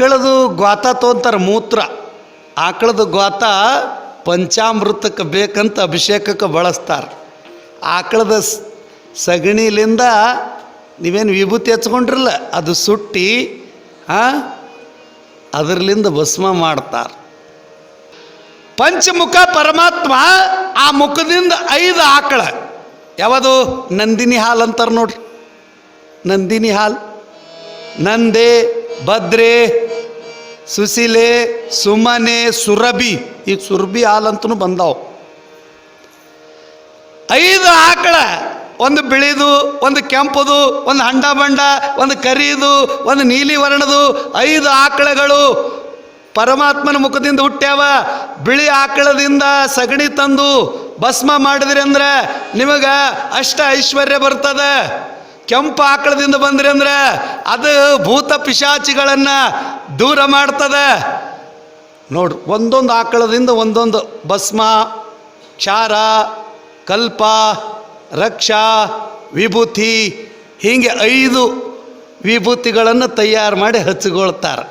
ಆಕಳದು ಗ್ವಾತ ತೊಗೊಂತಾರೆ ಮೂತ್ರ. ಆಕಳದು ಗ್ವಾತ ಪಂಚಾಮೃತಕ್ಕೆ ಬೇಕಂತ ಅಭಿಷೇಕಕ್ಕೆ ಬಳಸ್ತಾರೆ. ಆಕಳದ ಸಗಣಿಲಿಂದ ನೀವೇನು ವಿಭೂತಿ ಹಚ್ಕೊಂಡ್ರಲ್ಲ, ಅದು ಸುಟ್ಟಿ ಹಾಂ ಅದರಲ್ಲಿಂದ ಭಸ್ಮ ಮಾಡ್ತಾರೆ. ಪಂಚಮುಖ ಪರಮಾತ್ಮ ಆ ಮುಖದಿಂದ ಐದು ಆಕಳ. ಯಾವುದು? ನಂದಿನಿ ಹಾಲು ಅಂತಾರೆ ನೋಡ್ರಿ. ನಂದಿನಿ ಹಾಲು. ನಂದೆ ಭದ್ರೆ ಸುಶೀಲೆ ಸುಮನೆ ಸುರಭಿ. ಈಗ ಸುರಭಿ ಹಾಲಂತೂ ಬಂದಾವು. ಐದು ಆಕಳ, ಒಂದು ಬಿಳಿದು, ಒಂದು ಕೆಂಪದು, ಒಂದು ಹಂಡ ಬಂಡ, ಒಂದು ಕರಿದು, ಒಂದು ನೀಲಿ ವರ್ಣದು, ಐದು ಆಕಳಗಳು ಪರಮಾತ್ಮನ ಮುಖದಿಂದ ಹುಟ್ಟ್ಯಾವ. ಬಿಳಿ ಆಕಳದಿಂದ ಸಗಣಿ ತಂದು ಭಸ್ಮ ಮಾಡಿದ್ರಿ ಅಂದ್ರೆ ನಿಮಗೆ ಅಷ್ಟ ಐಶ್ವರ್ಯ ಬರ್ತದೆ. ಕೆಂಪು ಆಕಳದಿಂದ ಬಂದ್ರಿ ಅಂದ್ರೆ ಅದು ಭೂತ ಪಿಶಾಚಿಗಳನ್ನು ದೂರ ಮಾಡ್ತದೆ. ನೋಡ್ರಿ ಒಂದೊಂದು ಆಕಳದಿಂದ ಒಂದೊಂದು ಭಸ್ಮ, ಕ್ಷಾರ, ಕಲ್ಪ, ರಕ್ಷಾ, ವಿಭೂತಿ, ಹೀಗೆ ಐದು ವಿಭೂತಿಗಳನ್ನು ತಯಾರು ಮಾಡಿ ಹಚ್ಚಿಕೊಳ್ತಾರೆ.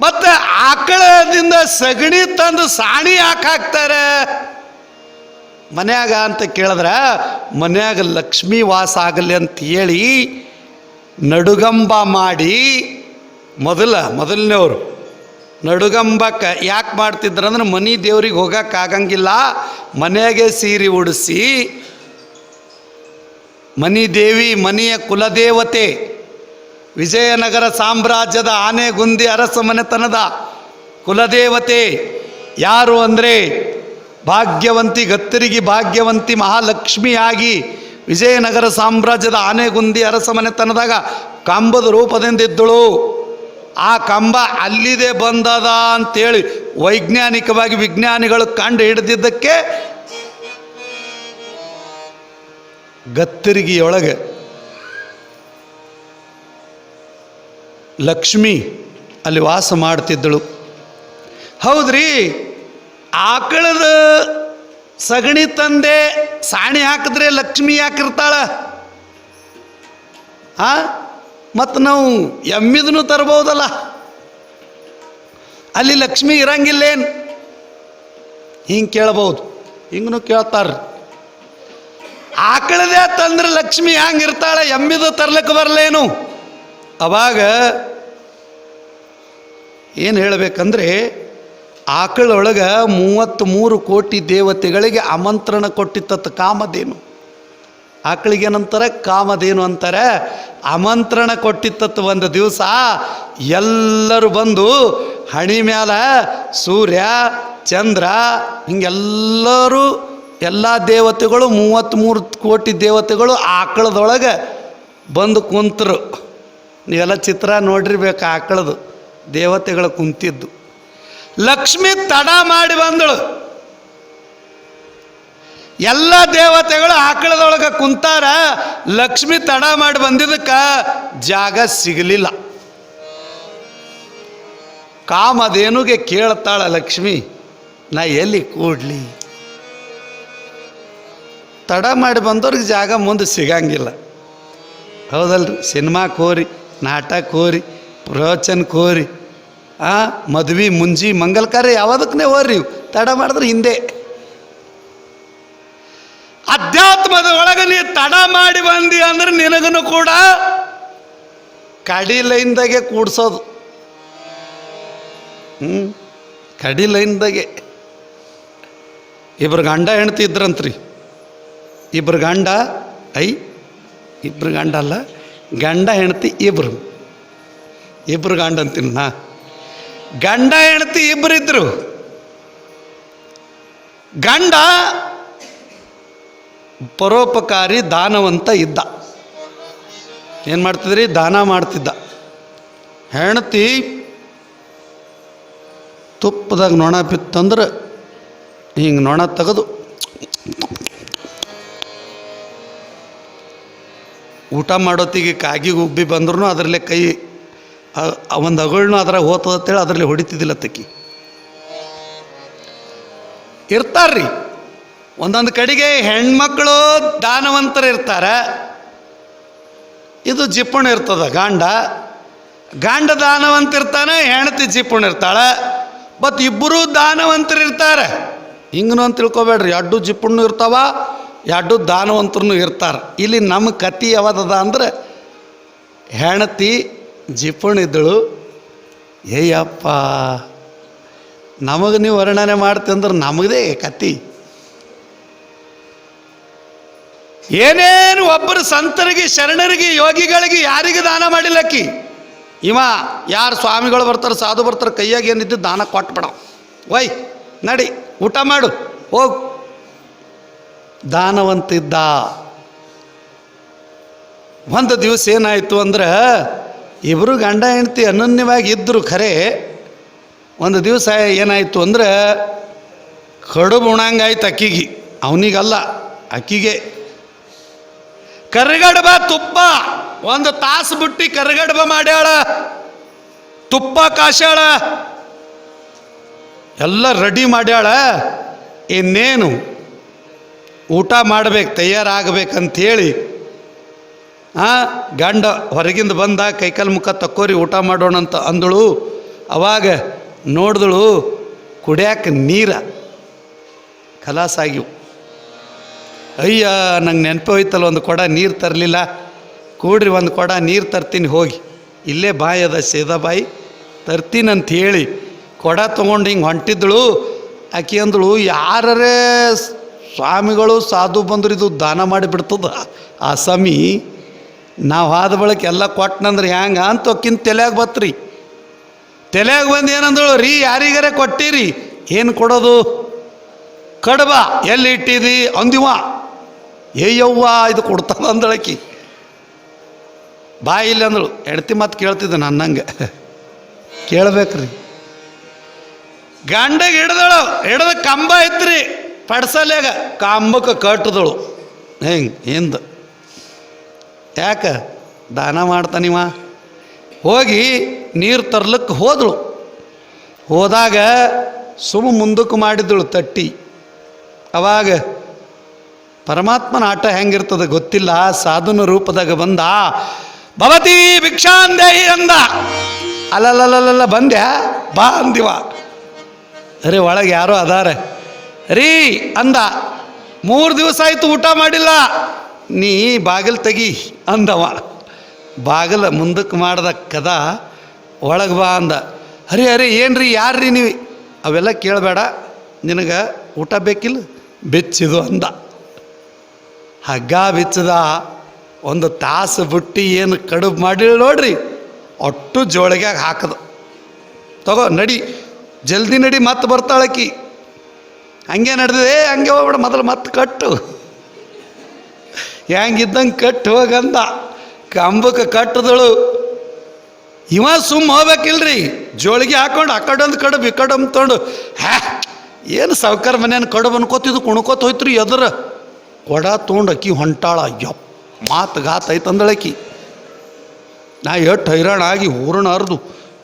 ಮತ್ತು ಆಕಳದಿಂದ ಸಗಣಿ ತಂದು ಸಾಣಿ ಯಾಕೆ ಹಾಕ್ತಾರೆ? ಮನ್ಯಾಗ ಅಂತ ಕೇಳಿದ್ರೆ, ಮನ್ಯಾಗ ಲಕ್ಷ್ಮೀ ವಾಸ ಆಗಲಿ ಅಂತ ಹೇಳಿ ನಡುಗಂಬ ಮಾಡಿ, ಮೊದಲ, ಮೊದಲನೇವರು ನಡುಗಂಬಕ್ಕೆ ಯಾಕೆ ಮಾಡ್ತಿದ್ರಂದ್ರೆ ಮನೆ ದೇವ್ರಿಗೆ ಹೋಗೋಕ್ಕಾಗಂಗಿಲ್ಲ ಮನೆಗೆ ಸೀರೆ ಉಡಿಸಿ, ಮನಿ ದೇವಿ ಮನೆಯ ಕುಲದೇವತೆ, ವಿಜಯನಗರ ಸಾಮ್ರಾಜ್ಯದ ಆನೆಗುಂದಿ ಅರಸ ಮನೆತನದ ಕುಲದೇವತೆ, ಯಾರು ಅಂದರೆ ಭಾಗ್ಯವಂತಿ ಗತ್ತರಿಗೆ ಭಾಗ್ಯವಂತಿ ಮಹಾಲಕ್ಷ್ಮಿಯಾಗಿ ವಿಜಯನಗರ ಸಾಮ್ರಾಜ್ಯದ ಆನೆಗುಂದಿ ಅರಸ ಮನೆತನದಾಗ ಕಂಬದ ರೂಪದಿಂದಿದ್ದಳು. ಆ ಕಂಬ ಅಲ್ಲಿದೆ ಬಂದದ ಅಂತೇಳಿ ವೈಜ್ಞಾನಿಕವಾಗಿ ವಿಜ್ಞಾನಿಗಳು ಕಂಡು ಹಿಡಿದಿದ್ದಕ್ಕೆ ಗತ್ತರಿಗಿಯೊಳಗೆ ಲಕ್ಷ್ಮಿ ಅಲ್ಲಿ ವಾಸ ಮಾಡ್ತಿದ್ದಳು. ಹೌದ್ರಿ? ಆಕಳದ ಸಗಣಿ ತಂದೆ ಸಾಣಿ ಹಾಕಿದ್ರೆ ಲಕ್ಷ್ಮಿ ಯಾಕಿರ್ತಾಳ ಆ? ಮತ್ತು ನಾವು ಎಮ್ಮಿದನು ತರ್ಬೋದಲ್ಲ. ಅಲ್ಲಿ ಲಕ್ಷ್ಮಿ ಇರಂಗಿಲ್ಲೇನು? ಹಿಂಗೆ ಕೇಳ್ಬೋದು. ಹಿಂಗೂ ಕೇಳ್ತಾರ್ರಿ ಆಕಳದೇ ತಂದ್ರೆ ಲಕ್ಷ್ಮಿ ಹ್ಯಾಂಗಿರ್ತಾಳೆ ಎಮ್ಮಿದು ತರ್ಲಿಕ್ಕೆ ಬರಲೇನು? ಅವಾಗ ಏನು ಹೇಳಬೇಕಂದ್ರೆ ಆಕಳೊಳಗೆ ಮೂವತ್ತ್ಮೂರು ಕೋಟಿ ದೇವತೆಗಳಿಗೆ ಆಮಂತ್ರಣ ಕೊಟ್ಟಿತ್ತ ಕಾಮಧೇನು. ಆಕಳಿಗೇನಂತಾರೆ ಕಾಮಧೇನು ಅಂತಾರೆ. ಆಮಂತ್ರಣ ಕೊಟ್ಟಿತ್ತತ್ತು ಒಂದು ದಿವಸ ಎಲ್ಲರೂ ಬಂದು ಹಣಿ ಮ್ಯಾಲ ಸೂರ್ಯ, ಚಂದ್ರ, ಹಿಂಗೆಲ್ಲರೂ ಎಲ್ಲ ದೇವತೆಗಳು, ಮೂವತ್ತ್ಮೂರು ಕೋಟಿ ದೇವತೆಗಳು ಆಕಳದೊಳಗೆ ಬಂದು ಕುಂತರು. ನೀವೆಲ್ಲ ಚಿತ್ರ ನೋಡಿರ್ಬೇಕು ಆಕಳದು, ದೇವತೆಗಳು ಕುಂತಿದ್ದು. ಲಕ್ಷ್ಮಿ ತಡ ಮಾಡಿ ಬಂದಳು. ಎಲ್ಲ ದೇವತೆಗಳು ಆಕಳದೊಳಗೆ ಕುಂತಾರ, ಲಕ್ಷ್ಮಿ ತಡ ಮಾಡಿ ಬಂದಿದ್ದಕ್ಕೆ ಜಾಗ ಸಿಗಲಿಲ್ಲ. ಕಾಮಧೇನುಗೆ ಕೇಳ್ತಾಳ, ಲಕ್ಷ್ಮಿ, ನಾ ಎಲ್ಲಿ ಕೂಡ್ಲಿ? ತಡ ಮಾಡಿ ಬಂದವ್ರಿಗೆ ಜಾಗ ಮುಂದೆ ಸಿಗಂಗಿಲ್ಲ. ಹೌದಲ್ರಿ, ಸಿನಿಮಾ ಕೋರಿ, ನಾಟಕ ಕೋರಿ, ಪ್ರವಚನ ಹೋರಿ ಆ, ಮದ್ವೆ, ಮುಂಜಿ ಮಂಗಲ್ ಕಾರ್ಯ ಯಾವುದಕ್ಕನೇ ತಡ ಮಾಡಿದ್ರೆ ಹಿಂದೆ. ಅಧ್ಯಾತ್ಮದ ಒಳಗೆ ನೀ ತಡ ಮಾಡಿ ಬಂದಿ ಅಂದ್ರೆ ನಿನಗನು ಕೂಡ ಕಡಿ ಲೈನ್ದಾಗೆ ಕೂಡ್ಸೋದು. ಹ್ಞೂ ಕಡಿ ಲೈನ್ದಾಗೆ. ಇಬ್ರು ಗಂಡ ಹೆಣ್ತಿ ಇದ್ರಂತ್ರಿ. ಇಬ್ರು ಗಂಡ, ಐ, ಇಬ್ರು ಗಂಡ ಅಲ್ಲ, ಗಂಡ ಹೆಣ್ತಿ ಇಬ್ರು. ಇಬ್ರು ಗಂಡ ಅಂತೀನಿ ನಾ. ಗಂಡ ಹೆಂಡತಿ ಇಬ್ಬರಿದ್ದರು ಗಂಡ ಪರೋಪಕಾರಿ ದಾನವಂತ ಇದ್ದ. ಏನು ಮಾಡ್ತಿದ್ರಿ? ದಾನ ಮಾಡ್ತಿದ್ದ. ಹೆಂಡತಿ ತುಪ್ಪದಾಗ ನೊಣ ಬಿತ್ತಂದ್ರೆ ಹಿಂಗೆ ನೊಣ ತೆಗೆದು ಊಟ ಮಾಡೋತ್ತಿಗೆ ಕಾಗಿಗೆ ಉಬ್ಬಿ ಬಂದ್ರೂ ಅದರಲ್ಲೇ ಕೈ ಒಂದು ಅಗಳನ್ನ ಅದ್ರಾಗ ಹೋತದ ಅಂತೇಳಿ ಅದರಲ್ಲಿ ಹೊಡಿತಿದ್ದಿಲ್ಲ ತಕ್ಕಿ ಇರ್ತಾರ್ರಿ. ಒಂದೊಂದು ಕಡೆಗೆ ಹೆಣ್ಮಕ್ಳು ದಾನವಂತರು ಇರ್ತಾರೆ. ಇದು ಜಿಪ್ಪಣ ಇರ್ತದ ಗಂಡ. ದಾನವಂತ ಇರ್ತಾನೆ, ಹೆಣತಿ ಜಿಪ್ಪಣ್ಣ ಇರ್ತಾಳೆ. ಬಟ್ ಇಬ್ಬರು ದಾನವಂತರು ಇರ್ತಾರೆ. ಹಿಂಗನೂ ಅಂತ ತಿಳ್ಕೊಬೇಡ್ರಿ ಎರಡು ಜಿಪ್ಪಣ್ಣು ಇರ್ತಾವ ಎರಡು ದಾನವಂತರೂ ಇರ್ತಾರೆ. ಇಲ್ಲಿ ನಮ್ಮ ಕತಿ ಯಾವ್ದದ ಅಂದ್ರೆ ಹೆಣತಿ ಜಿಪುಣಿದ್ದಳು ಏಯಪ್ಪ, ನಮಗೆ ನೀವು ವರ್ಣನೆ ಮಾಡ್ತೀ ಅಂದ್ರೆ ನಮಗದೇ ಕತ್ತಿ. ಏನೇನು ಒಬ್ಬರು ಸಂತರಿಗೆ, ಶರಣರಿಗೆ, ಯೋಗಿಗಳಿಗೆ, ಯಾರಿಗೆ ದಾನ ಮಾಡಿಲ್ಲಕ್ಕಿ? ಇವ ಯಾರು ಸ್ವಾಮಿಗಳು ಬರ್ತಾರೆ, ಸಾಧು ಬರ್ತಾರೆ, ಕೈಯಾಗ ಏನಿದ್ದು ದಾನ ಕೊಟ್ಬಿಡ ವೈ ನಡಿ, ಊಟ ಮಾಡು, ಹೋಗು. ದಾನವಂತಿದ್ದ. ಒಂದು ದಿವಸ ಏನಾಯಿತು ಅಂದ್ರೆ ಇಬ್ಬರು ಗಂಡ ಹೆಂಡತಿ ಅನನ್ಯವಾಗಿ ಇದ್ದರು ಖರೆ, ಒಂದು ದಿವಸ ಏನಾಯಿತು ಅಂದ್ರೆ ಕಡುಬು ಉಣಂಗಾಯ್ತು ಅಕ್ಕಿಗೆ. ಅವನಿಗಲ್ಲ, ಅಕ್ಕಿಗೆ. ಕರಿಗಡಬ ತುಪ್ಪ. ಒಂದು ತಾಸು ಬಿಟ್ಟು ಕರಿಗಡಬ ಮಾಡ್ಯಾಳ. ತುಪ್ಪ ಕಾಶಾಳ ಎಲ್ಲ ರೆಡಿ ಮಾಡ್ಯಾಳ. ಇನ್ನೇನು? ಊಟ ಮಾಡ್ಬೇಕು ತಯಾರಾಗಬೇಕಂಥೇಳಿ ಆ ಗಂಡ ಹೊರಗಿಂದ ಬಂದ ಕೈಕಾಲು ಮುಖ ತಕ್ಕೋರಿ ಊಟ ಮಾಡೋಣ ಅಂತ ಅಂದಳು. ಅವಾಗ ನೋಡಿದಳು ಕುಡಿಯಾಕ ನೀರ ಖಲಾಸಾಗಿವು ಅಯ್ಯ, ನಂಗೆ ನೆನಪು ಹೋಯ್ತಲ್ಲ, ಒಂದು ಕೊಡ ನೀರು ತರಲಿಲ್ಲ. ಕೂಡ್ರಿ ಒಂದು ಕೊಡ ನೀರು ತರ್ತೀನಿ, ಹೋಗಿ. ಇಲ್ಲೇ ಬಾಯ್ ಅದ, ಸೇದಾ ಬಾಯಿ. ತರ್ತೀನಿ ಅಂತ ಹೇಳಿ ಕೊಡ ತೊಗೊಂಡು ಹಿಂಗೆ ಹೊಂಟಿದ್ದಳು. ಆಕೆ ಅಂದಳು, ಯಾರರೇ ಸ್ವಾಮಿಗಳು ಸಾಧು ಬಂದರು ಇದು ದಾನ ಮಾಡಿಬಿಡ್ತದ. ಆ ಸಮಿ ನಾವು ಆದ ಬಳಿಕ ಎಲ್ಲ ಕೊಟ್ಟನಂದ್ರೆ ಹ್ಯಾಂಗ? ಅಂತ ಒಕ್ಕಿನ ತಲೆಯಾಗ ಬತ್ರಿ. ತಲೆಯಾಗ ಬಂದು ಏನಂದಳು? ರೀ, ಯಾರಿಗಾರೆ ಕೊಟ್ಟಿರಿ? ಏನು ಕೊಡೋದು? ಕಡಬ, ಎಲ್ಲಿ ಇಟ್ಟಿದಿ? ಅಂದಿವ. ಏಯ್ಯವ್ವ ಇದು ಕೊಡ್ತದ ಅಂದಳಕಿ ಬಾಯಿ ಇಲ್ಲ ಅಂದಳು ಎಡ್ತಿ ಮತ್ತೆ ಕೇಳ್ತಿದ್ದೆ ನನ್ನಂಗೆ ಕೇಳ್ಬೇಕ್ರಿ. ಗಂಡಗೆ ಹಿಡ್ದಳು, ಹಿಡ್ದ ಕಂಬ ಐತ್ರಿ, ಪಡ್ಸಲ್ಯಾಗ. ಕಂಬಕ್ಕೆ ಕಟ್ಟದಳು. ಹೆಂಗೆ, ಹಿಂದ. ಯಾಕೆ? ದಾನ ಮಾಡ್ತಾನಿವ ಹೋಗಿ ನೀರು ತರ್ಲಿಕ್ಕೆ ಹೋದಳು. ಹೋದಾಗ ಸುಮ್ಮ ಮುಂದಕ್ಕೆ ಮಾಡಿದಳು ತಟ್ಟಿ. ಅವಾಗ ಪರಮಾತ್ಮನ ಆಟ ಹೆಂಗಿರ್ತದೆ ಗೊತ್ತಿಲ್ಲ, ಸಾಧುನ ರೂಪದಾಗ ಬಂದ, ಭವತಿ ಭಿಕ್ಷಾಂದೇಹಿ ಅಂದ. ಅಲ್ಲಲ್ಲಲ್ಲ ಬಂದ್ಯಾ? ಬಾ ಅಂದಿವ. ಅರೆ, ಒಳಗೆ ಯಾರೋ ಅದಾರೆ. ರೀ ಅಂದ. ಮೂರು ದಿವಸ ಆಯಿತು ಊಟ ಮಾಡಿಲ್ಲ. ನೀ ಬಾಗಿಲು ತೆಗಿ ಅಂದವ. ಬಾಗಿಲು ಮುಂದಕ್ಕೆ ಮಾಡ್ದ ಕದ ಒಳಗೆ ಬಾ ಅಂದ. ಹರಿ ಹರಿ, ಏನ್ರಿ ರೀ ನೀವು? ಅವೆಲ್ಲ ಕೇಳಬೇಡ, ನಿನಗೆ ಊಟ ಬೇಕಿಲ್ಲ? ಬೆಚ್ಚಿದು ಅಂದ. ಹಗ್ಗ ಬೆಚ್ಚದ. ಒಂದು ತಾಸು ಬುಟ್ಟಿ ಏನು ಕಡುಬು ಮಾಡಿ ನೋಡ್ರಿ. ಒಟ್ಟು ಜೋಳಿಗ್ಯಾಗ ಹಾಕದು. ತಗೋ, ನಡಿ. ಜಲ್ದಿ ನಡಿ, ಮತ್ತೆ ಬರ್ತಾಳಕಿ. ಹಂಗೆ ನಡೆದಿದೆ. ಹಂಗೆ ಹೋಗ್ಬೇಡ, ಮೊದಲು ಮತ್ತೆ ಕಟ್ಟು. ಹೆಂಗಿದ್ದಂಗೆ ಕಟ್ಟು ಹೋಗಂದ. ಕಂಬಕ್ಕೆ ಕಟ್ಟದಳು. ಇವ ಸುಮ್ಮ ಹೋಗ್ಬೇಕಿಲ್ರಿ. ಜೋಳಿಗೆ ಹಾಕೊಂಡು ಆ ಕಡೊಂದು ಕಡಬು ಈ ತೊಗೊಂಡು ಹ್ಯಾ ಏನು ಸಾವ್ಕಾರ ಮನೇನ ಕಡು ಅನ್ಕೋತಿದ್ದು ಕುಣ್ಕೋತ ಹೋಯ್ತ್ರಿ ಎದ್ರ. ಕೊಡ ತೊಗೊಂಡು ಅಕ್ಕಿ ಹೊಂಟಾಳ. ಯಪ್, ಮಾತು ಗಾತ್ ಐತೆ ಅಂದಳಕಿ ನಾ ಎಷ್ಟು ಹೈರಾಣ ಆಗಿ ಹೂರಣ ಅರ್ದು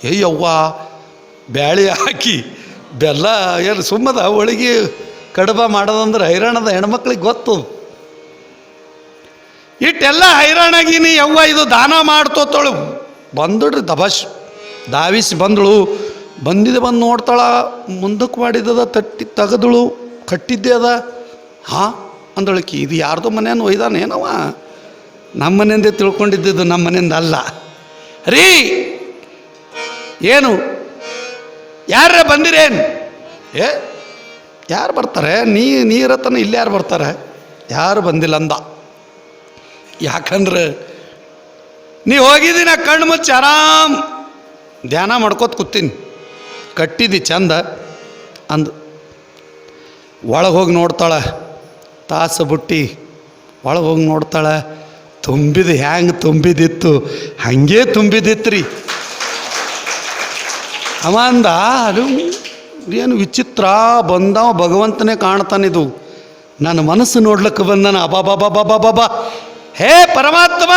ಏಯ್ಯವ್ವ ಬ್ಯಾಳಿ ಹಾಕಿ. ಬೆಲ್ಲ ಏನು ಸುಮ್ಮದ ಒಳಗೆ ಕಡುಬ ಮಾಡೋದಂದ್ರೆ ಹೈರಾಣದ ಹೆಣ್ಮಕ್ಳಿಗೆ ಗೊತ್ತು. ಇಟ್ಟೆಲ್ಲ ಹೈರಾಣಾಗಿನಿ, ಯವ್ವ ಇದು ದಾನ ಮಾಡ್ತೋತಳು. ಬಂದಡ್ರಿ ದಬಶ್ ದಾವಿಸಿ ಬಂದಳು. ಬಂದಿದೆ ಬಂದು ನೋಡ್ತಾಳ ಮುಂದಕ್ಕೆ ಮಾಡಿದ್ದದ ತಟ್ಟಿ ತೆಗೆದಳು, ಕಟ್ಟಿದ್ದೆ ಅದ. ಹಾಂ? ಅಂದಳಕಿ ಇದು ಯಾರ್ದೋ ಮನೆಯನ್ನು ಒಯ್ದಾನೇನವ ನಮ್ಮ ಮನೆಯಿಂದೇ ತಿಳ್ಕೊಂಡಿದ್ದು ನಮ್ಮ ಮನೆಯಿಂದ ಅಲ್ಲ. ರೀ! ಏನು? ಯಾರ ಬಂದಿರೇನು? ಏ, ಯಾರು ಬರ್ತಾರೆ? ನೀ, ನೀರತನ ಇಲ್ಲಿ ಯಾರು ಬರ್ತಾರೆ? ಯಾರು ಬಂದಿಲ್ಲ ಅಂದ. ಯಾಕಂದ್ರೆ ನೀ ಹೋಗಿದ್ದೀನಿ ಕಣ್ಣು ಮುಚ್ಚಿ ಆರಾಮ್ ಧ್ಯಾನ ಮಾಡ್ಕೋತ ಕೂತೀನಿ. ಕಟ್ಟಿದಿ ಚಂದ ಅಂದು ಒಳಗೆ ಹೋಗಿ ನೋಡ್ತಾಳೆ, ತಾಸು ಬುಟ್ಟಿ ಒಳಗೆ ಹೋಗಿ ನೋಡ್ತಾಳೆ, ತುಂಬಿದ ಹ್ಯಾಂಗೆ ತುಂಬಿದಿತ್ತು, ಹಂಗೆ ತುಂಬಿದಿತ್ತು ಅವ ಅಂದ ಅದು ಏನು ವಿಚಿತ್ರ ಬಂದವ ಭಗವಂತನೇ ಕಾಣ್ತಾನಿದು. ನನ್ನ ಮನಸ್ಸು ನೋಡ್ಲಿಕ್ಕೆ ಬಂದನ, ಅಬಾಬಾಬಾಬಾಬಾಬಾ. ಹೇ ಪರಮಾತ್ಮ,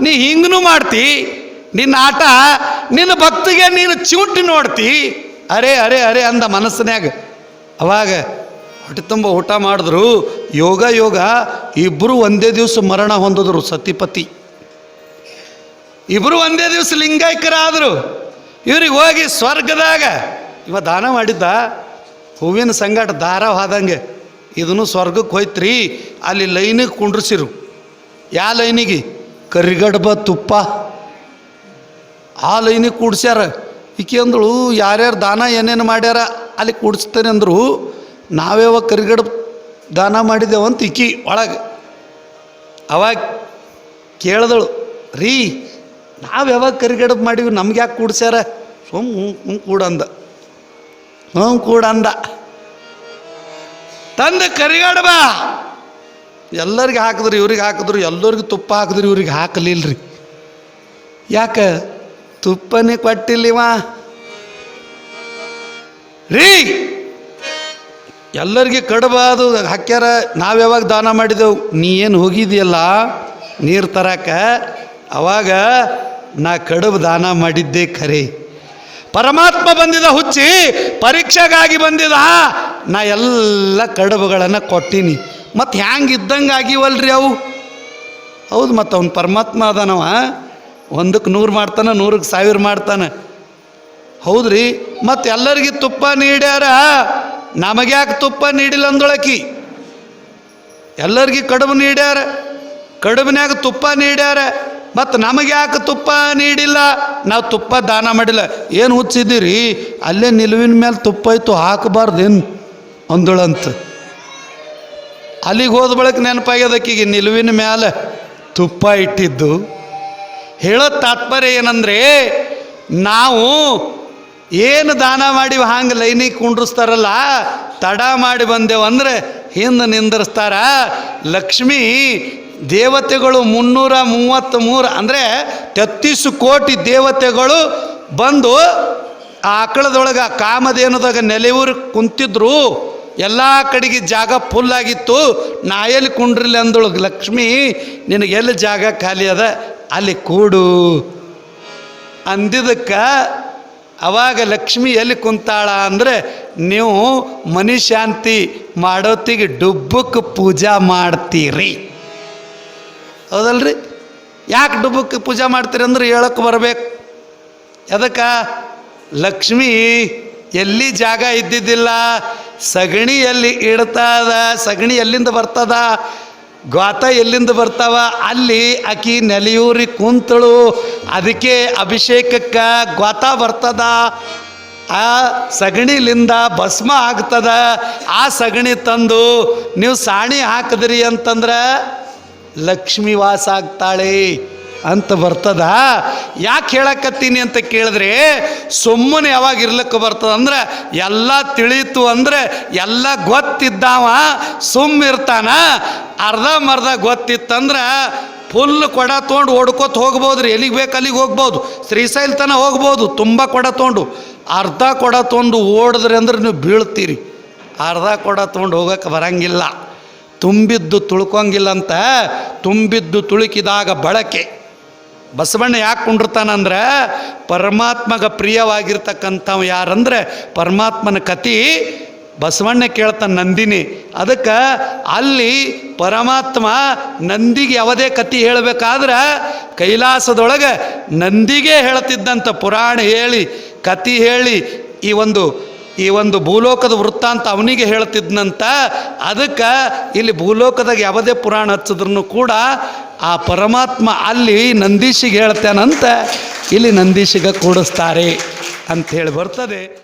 ನೀ ಹಿಂಗೂ ಮಾಡ್ತಿ, ನಿನ್ನ ಆಟ, ನಿನ್ನ ಭಕ್ತಿಗೆ ನೀನು ಚಿವುಟಿ ನೋಡ್ತಿ. ಅರೆ ಅರೆ ಅರೆ ಅಂದ ಮನಸ್ಸಿನ್ಯಾಗ. ಅವಾಗ ಹೊಟ್ಟೆ ತುಂಬ ಊಟ ಮಾಡಿದ್ರು. ಯೋಗ ಯೋಗ ಇಬ್ಬರು ಒಂದೇ ದಿವಸ ಮರಣ ಹೊಂದಿದ್ರು ಸತಿಪತಿ. ಇಬ್ಬರು ಒಂದೇ ದಿವಸ ಲಿಂಗೈಕ್ಯರಾದರು ಇವ್ರಿಗೆ ಹೋಗಿ ಸ್ವರ್ಗದಾಗ, ಇವ ದಾನ ಮಾಡಿದ್ದ? ಹೂವಿನ ಸಂಗಾಟ ದಾರ ಹಾದಂಗೆ ಇದನ್ನು ಸ್ವರ್ಗಕ್ಕೆ ಹೋಯ್ತ್ರಿ. ಅಲ್ಲಿ ಲೈನಿಗೆ ಕುಂಡ್ರಸಿರು. ಯಾ ಲೈನಿಗೆ? ಕರಿಗಡ್ಬ ತುಪ್ಪ. ಆ ಲೈನಿಗೆ ಕೂಡ್ಸ್ಯಾರ. ಈಕೆ ಅಂದಳು, ಯಾರ್ಯಾರು ದಾನ ಏನೇನು ಮಾಡ್ಯಾರ ಅಲ್ಲಿ ಕೂಡಿಸ್ತೇನೆ ಅಂದರು, ನಾವ್ಯಾವ ಕರಿಗಡ ದಾನ ಮಾಡಿದೆವಂತ ಇಕ್ಕಿ ಒಳಗೆ ಅವಾಗ ಕೇಳಿದಳು, ರೀ ನಾವು ಯಾವಾಗ ಕರಿಗಡಬು ಮಾಡೀವಿ, ನಮ್ಗೆ ಯಾಕೆ ಕೂಡ್ಸ್ಯಾರ? ಸುಮ್ ಹ್ಞೂ ಕೂಡಂದ ಹ್ಞೂ ಕೂಡಂದ ತಂದ ಕರಿಗಡಬ ಎಲ್ಲರಿಗೆ ಹಾಕಿದ್ರು, ಇವ್ರಿಗೆ ಹಾಕಿದ್ರು, ಎಲ್ಲರಿಗೂ ತುಪ್ಪ ಹಾಕಿದ್ರು, ಇವ್ರಿಗೆ ಹಾಕಲಿಲ್ರಿ. ಯಾಕೆ? ತುಪ್ಪನೇ ಕೊಟ್ಟಿಲ್ಲಿವ. ರೀ! ಎಲ್ಲರಿಗೆ ಕಡಬಾದು, ಹಾಕ್ಯಾರ, ನಾವು ಯಾವಾಗ ದಾನ ಮಾಡಿದೆವು? ನೀ ಏನು ಹೋಗಿದೆಯಲ್ಲ ನೀರು ತರಕ? ಅವಾಗ ನಾ ಕಡುಬು ದಾನ ಮಾಡಿದ್ದೆ ಖರೆ. ಪರಮಾತ್ಮ ಬಂದಿದ ಹುಚ್ಚಿ, ಪರೀಕ್ಷೆಗಾಗಿ ಬಂದಿದ, ನಾ ಎಲ್ಲ ಕಡುಬುಗಳನ್ನು ಕೊಟ್ಟೀನಿ. ಮತ್ತು ಹ್ಯಾಂಗೆ ಇದ್ದಂಗೆ ಆಗಿವಲ್ರಿ ಅವು? ಹೌದು ಮತ್ತು ಅವ್ನು ಪರಮಾತ್ಮ ಅದನವ. ಒಂದಕ್ಕೆ ನೂರು ಮಾಡ್ತಾನೆ ನೂರಕ್ಕೆ ಸಾವಿರ ಮಾಡ್ತಾನೆ. ಹೌದ್ರಿ? ಮತ್ತು ಎಲ್ಲರಿಗೆ ತುಪ್ಪ ನೀಡ್ಯಾರ? ನಮಗ್ಯಾಕೆ ತುಪ್ಪ ನೀಡಿಲ್ಲ ಅಂದೊಳಕಿ? ಎಲ್ಲರಿಗೆ ಕಡುಬು ನೀಡ್ಯಾರ? ಕಡುಬಿನ್ಯಾಗ ತುಪ್ಪ ನೀಡ್ಯಾರ? ಮತ್ತು ನಮಗೆ ಯಾಕೆ ತುಪ್ಪ ನೀಡಿಲ್ಲ? ನಾವು ತುಪ್ಪ ದಾನ ಮಾಡಿಲ್ಲ. ಏನು ಹುಚ್ಚಿದ್ದೀರಿ? ಅಲ್ಲೇ ನಿಲುವಿನ ಮೇಲೆ ತುಪ್ಪ ಇತ್ತು, ಹಾಕಬಾರ್ದೇನು ಅಂದಳಂತ. ಅಲ್ಲಿಗೆ ಹೋದ ಬಳಿಕ ನೆನಪಾಗ್ಯದಕ್ಕಿಗೆ ನಿಲುವಿನ ಮೇಲೆ ತುಪ್ಪ ಇಟ್ಟಿದ್ದು. ಹೇಳೋ ತಾತ್ಪರ್ಯ ಏನಂದ್ರೆ, ನಾವು ಏನು ದಾನ ಮಾಡಿ ಹಂಗೆ ಲೈನಿಗೆ ಕುಂಡ್ರಿಸ್ತಾರಲ್ಲ, ತಡ ಮಾಡಿ ಬಂದೆವು ಅಂದ್ರೆ ಹಿಂದೆ ನಿಂದಿರಿಸ್ತಾರ. ಲಕ್ಷ್ಮಿ, ದೇವತೆಗಳು ಮುನ್ನೂರ ಮೂವತ್ತ್ ಮೂರು ಅಂದರೆ ತೆತ್ತೀಸು ಕೋಟಿ ದೇವತೆಗಳು ಬಂದು ಆಕಳದೊಳಗೆ ಕಾಮಧೇನದಾಗ ನೆಲೆಯೂರು ಕುಂತಿದ್ರು. ಎಲ್ಲ ಕಡೆಗೆ ಜಾಗ ಫುಲ್ ಆಗಿತ್ತು. ನಾ ಎಲ್ಲಿ ಕುಂಡ್ರಿಲ್ಲ ಅಂದಳು, ಲಕ್ಷ್ಮಿ, ನಿನಗೆ ಎಲ್ಲಿ ಜಾಗ ಖಾಲಿ ಅದ? ಅಲ್ಲಿ ಕೂಡು. ಅಂದಿದ್ದಕ್ಕೆ, ಅವಾಗ ಲಕ್ಷ್ಮಿ ಎಲ್ಲಿ ಕುಂತಾಳ ಅಂದರೆ, ನೀವು ಮನಿಶಾಂತಿ ಮಾಡೋತ್ತಿಗೆ ಡುಬ್ಬಕ್ಕೆ ಪೂಜಾ ಮಾಡ್ತೀರಿ. ಹೌದಲ್ರಿ? ಯಾಕೆ ಡುಬ್ಬಕ್ಕೆ ಪೂಜಾ ಮಾಡ್ತೀರಿ ಅಂದ್ರೆ ಹೇಳಕ್ಕೆ ಬರಬೇಕು. ಎದಕ್ಕೆ? ಲಕ್ಷ್ಮಿ ಎಲ್ಲಿ ಜಾಗ ಇದ್ದಿದ್ದಿಲ್ಲ, ಸಗಣಿ ಎಲ್ಲಿ ಇಡ್ತದ, ಸಗಣಿ ಎಲ್ಲಿಂದ ಬರ್ತದ ಗಾತ ಎಲ್ಲಿಂದ ಬರ್ತಾವ, ಅಲ್ಲಿ ಆಕಿ ನೆಲೆಯೂರಿ ಕುಂತಳು, ಅದಕ್ಕೆ ಅಭಿಷೇಕಕ್ಕೆ ಗಾತ ಬರ್ತದ, ಆ ಸಗಣಿಲಿಂದ ಭಸ್ಮ ಆಗ್ತದ, ಆ ಸಗಣಿ ತಂದು ನೀವು ಸಾಣಿ ಹಾಕಿದ್ರಿ ಅಂತಂದ್ರೆ ಲಕ್ಷ್ಮೀ ವಾಸ ಆಗ್ತಾಳೆ. ಅಂತ ಬರ್ತದ? ಯಾಕೆ ಹೇಳಕತ್ತೀನಿ ಅಂತ ಕೇಳಿದ್ರೆ, ಸುಮ್ಮನೆ ಯಾವಾಗ ಇರ್ಲಿಕ್ಕೆ ಬರ್ತದ ಅಂದ್ರೆ, ಎಲ್ಲ ತಿಳಿಯಿತು ಅಂದ್ರೆ, ಎಲ್ಲ ಗೊತ್ತಿದ್ದಾವ, ಸುಮ್ಮಿರ್ತಾನ. ಅರ್ಧ ಮರ್ಧ ಗೊತ್ತಿತ್ತಂದ್ರೆ ಫುಲ್ ಕೊಡ ತೊಗೊಂಡು ಓಡ್ಕೊತ ಹೋಗ್ಬೋದು ರೀ. ಎಲ್ಲಿಗೆ ಬೇಕು ಅಲ್ಲಿಗೆ ಹೋಗ್ಬೋದು. ಶ್ರೀಸೈಲ್ ತನ ಹೋಗ್ಬೋದು, ತುಂಬ ಕೊಡ ತೊಗೊಂಡು. ಅರ್ಧ ಕೊಡ ತೊಗೊಂಡು ಓಡಿದ್ರಿ ಅಂದ್ರೆ ನೀವು ಬೀಳ್ತೀರಿ. ಅರ್ಧ ಕೊಡ ತೊಗೊಂಡು ಹೋಗಕ್ಕೆ ಬರಂಗಿಲ್ಲ. ತುಂಬಿದ್ದು ತುಳ್ಕೊಂಗಿಲ್ಲ ಅಂತ, ತುಂಬಿದ್ದು ತುಳುಕಿದಾಗ ಬಳಕೆ. ಬಸವಣ್ಣ ಯಾಕೆ ಕುಂಡಿರ್ತಾನಂದ್ರೆ ಪರಮಾತ್ಮಗ ಪ್ರಿಯವಾಗಿರ್ತಕ್ಕಂಥವು ಯಾರಂದ್ರೆ ಪರಮಾತ್ಮನ ಕತಿ ಬಸವಣ್ಣ ಕೇಳ್ತಾನೆ ನಂದಿನಿ. ಅದಕ್ಕೆ ಅಲ್ಲಿ ಪರಮಾತ್ಮ ನಂದಿಗೆ ಯಾವುದೇ ಕತಿ ಹೇಳಬೇಕಾದ್ರೆ ಕೈಲಾಸದೊಳಗೆ ನಂದಿಗೆ ಹೇಳ್ತಿದ್ದಂಥ ಪುರಾಣ ಹೇಳಿ, ಕತಿ ಹೇಳಿ, ಈ ಒಂದು ಈ ಒಂದು ಭೂಲೋಕದ ವೃತ್ತಾಂತ ಅವನಿಗೆ ಹೇಳ್ತಿದ್ನಂತ, ಅದಕ್ಕೆ ಇಲ್ಲಿ ಭೂಲೋಕದಾಗ ಯಾವುದೇ ಪುರಾಣ ಹಚ್ಚಿದ್ರು ಕೂಡ ಆ ಪರಮಾತ್ಮ ಅಲ್ಲಿ ನಂದೀಶಿಗೆ ಹೇಳ್ತಾನಂತ ಇಲ್ಲಿ ನಂದೀಶಿಗೆ ಕೂಡಿಸ್ತಾರೆ ಅಂಥೇಳಿ ಬರ್ತದೆ.